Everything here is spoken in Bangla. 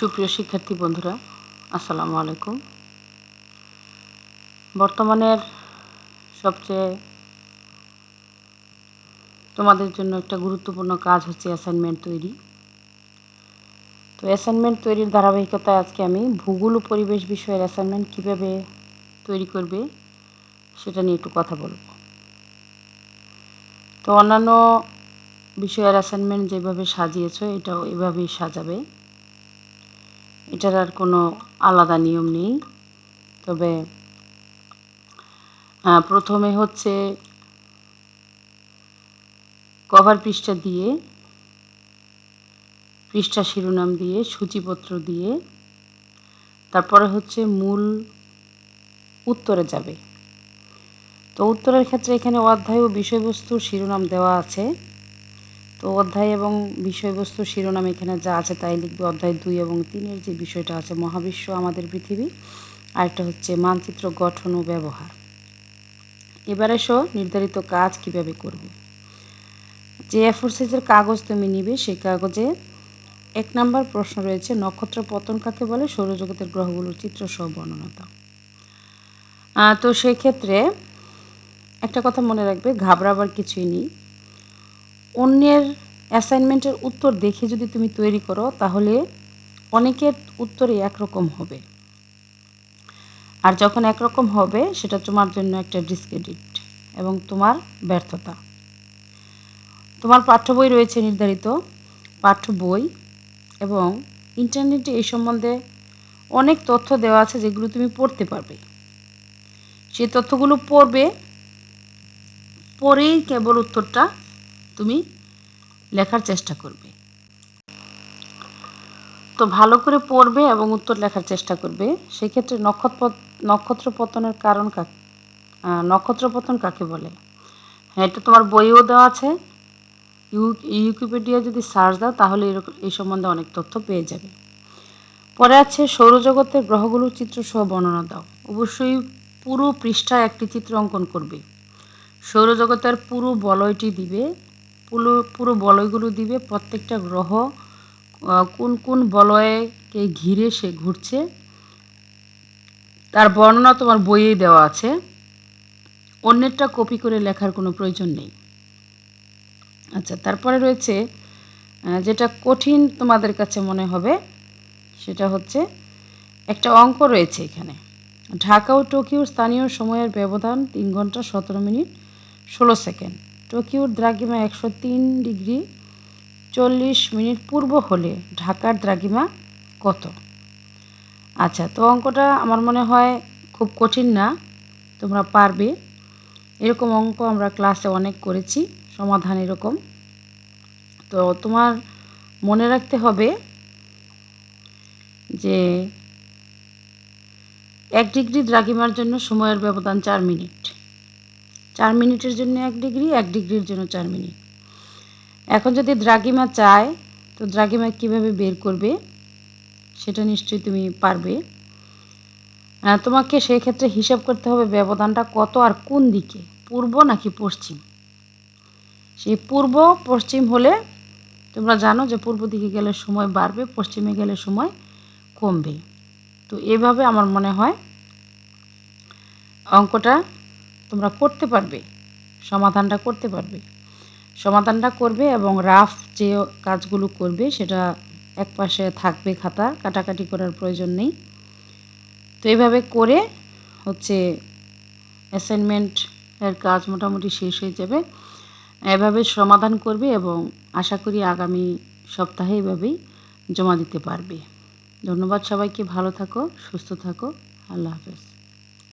সুপ্রিয় শিক্ষার্থী বন্ধুরা, আসসালামু আলাইকুম। বর্তমানের সবচেয়ে তোমাদের জন্য একটা গুরুত্বপূর্ণ কাজ হচ্ছে অ্যাসাইনমেন্ট তৈরি। তো অ্যাসাইনমেন্ট তৈরির ধারাবাহিকতায় আজকে আমি ভূগোল ও পরিবেশ বিষয়ের অ্যাসাইনমেন্ট কীভাবে তৈরি করবে সেটা নিয়ে একটু কথা বলব। তো অন্যান্য বিষয়ের অ্যাসাইনমেন্ট যেভাবে সাজিয়েছো, এটাও এভাবেই সাজাবে। এটার আর কোনো আলাদা নিয়ম নেই। তবে প্রথমে হচ্ছে কভার পৃষ্ঠা দিয়ে, পৃষ্ঠা শিরোনাম দিয়ে, সূচিপত্র দিয়ে, তারপরে হচ্ছে মূল উত্তরে যাবে। তো উত্তরের ক্ষেত্রে এখানে অধ্যায় ও বিষয়বস্তুর শিরোনাম দেওয়া আছে। তো অধ্যায় এবং বিষয়বস্তু শিরোনাম এখানে যা আছে তাই লিখবে। অধ্যায় দুই এবং তিনের যে বিষয়টা আছে, মহাবিশ্ব আমাদের পৃথিবী। আরেকটা হচ্ছে মানচিত্র গঠন ও ব্যবহার। এবার এসো নির্ধারিত কাজ কীভাবে করবে। যে এফোর সাইজের কাগজ তুমি নিবে, সেই কাগজে এক নাম্বার প্রশ্ন রয়েছে, নক্ষত্র পতন কাকে বলে? সৌরজগতের গ্রহগুলোর চিত্র সহ বর্ণনা দাও। তো সেক্ষেত্রে একটা কথা মনে রাখবে, ঘাবড়াবার কিছুই নেই। অন্যের অ্যাসাইনমেন্টের উত্তর দেখে যদি তুমি তৈরি করো, তাহলে অনেকের উত্তরই একরকম হবে। আর যখন একরকম হবে, সেটা তোমার জন্য একটা ডিসক্রেডিট এবং তোমার ব্যর্থতা। তোমার পাঠ্য বই রয়েছে নির্ধারিত, পাঠ্য বই এবং ইন্টারনেটে এই সম্বন্ধে অনেক তথ্য দেওয়া আছে যেগুলো তুমি পড়তে পারবে। সেই তথ্যগুলো পড়বে, পরেই কেবল উত্তরটা তুমি লেখার চেষ্টা করবে। তো ভালো করে পড়বে এবং উত্তর লেখার চেষ্টা করবে। সেক্ষেত্রে নক্ষত্র নক্ষত্র পতনের কারণ কাক নক্ষত্র পতন কাকে বলে? হ্যাঁ এটা তোমার বইও দেওয়া আছে। ইউ ইউকিপিডিয়া যদি সার্চ দাও, তাহলে এরকম এই সম্বন্ধে অনেক তথ্য পেয়ে যাবে। পরে আছে, সৌরজগতের গ্রহগুলোর চিত্র সহ বর্ণনা দাও। অবশ্যই পুরো পৃষ্ঠায় একটি চিত্র অঙ্কন করবে। সৌরজগতের পুরো বলয়টি দিবে। পুরো পুরো বলয়গুলো দিবে, প্রত্যেকটা গ্রহ কোন কোন বলয়কে ঘিরে সে ঘুরছে। তার বর্ণনা তোমার বইয়েই দেওয়া আছে। অন্যেরটা কপি করে লেখার কোনো প্রয়োজন নেই। আচ্ছা তারপরে রয়েছে যেটা কঠিন তোমাদের কাছে মনে হবে, সেটা হচ্ছে একটা অঙ্ক রয়েছে এখানে। ঢাকা ও টোকিওর স্থানীয় সময়ের ব্যবধান তিন ঘণ্টা সতেরো মিনিট, ষোলো সেকেন্ড। টোকিওর দ্রাগিমা একশো তিন ডিগ্রি চল্লিশ মিনিট পূর্ব হলে ঢাকার দ্রাগিমা কত? আচ্ছা তো অঙ্কটা আমার মনে হয় খুব কঠিন না, তোমরা পারবে। এরকম অঙ্ক আমরা ক্লাসে অনেক করেছি, সমাধান এরকম। তো তোমার মনে রাখতে হবে যে এক ডিগ্রি দ্রাঘিমার জন্য সময়ের ব্যবধান চার মিনিট। চার মিনিটের জন্য এক ডিগ্রি, এক ডিগ্রির জন্য চার মিনিট। এখন যদি দ্রাগিমা চায়, তো দ্রাগিমা কীভাবে বের করবে? সেটা নিশ্চয়ই তুমি পারবে। তোমাকে সেই ক্ষেত্রে হিসাব করতে হবে ব্যবধানটা কত আর কোন দিকে, পূর্ব নাকি পশ্চিম? সেই পূর্ব, পশ্চিম হলে তোমরা জানো যে পূর্ব দিকে গেলে সময় বাড়বে, পশ্চিমে গেলে সময় কমবে। তো এভাবে আমার মনে হয়। অঙ্কটা তোমরা করতে পারবে, সমাধানটা করতে পারবে। সমাধানটা করবে এবং রাফ যে কাজগুলো করবে সেটা এক পাশে থাকবে খাতা, কাটাকাটি করার প্রয়োজন নেই। তো এইভাবে করে হচ্ছে অ্যাসাইনমেন্ট এর কাজ মোটামুটি শেষ হয়ে যাবে। এভাবে সমাধান করবে এবং আশা করি আগামী সপ্তাহে এভাবেই জমা দিতে পারবে। ধন্যবাদ সবাইকে, ভালো থাকো, সুস্থ থাকো, আল্লাহ হাফেজ।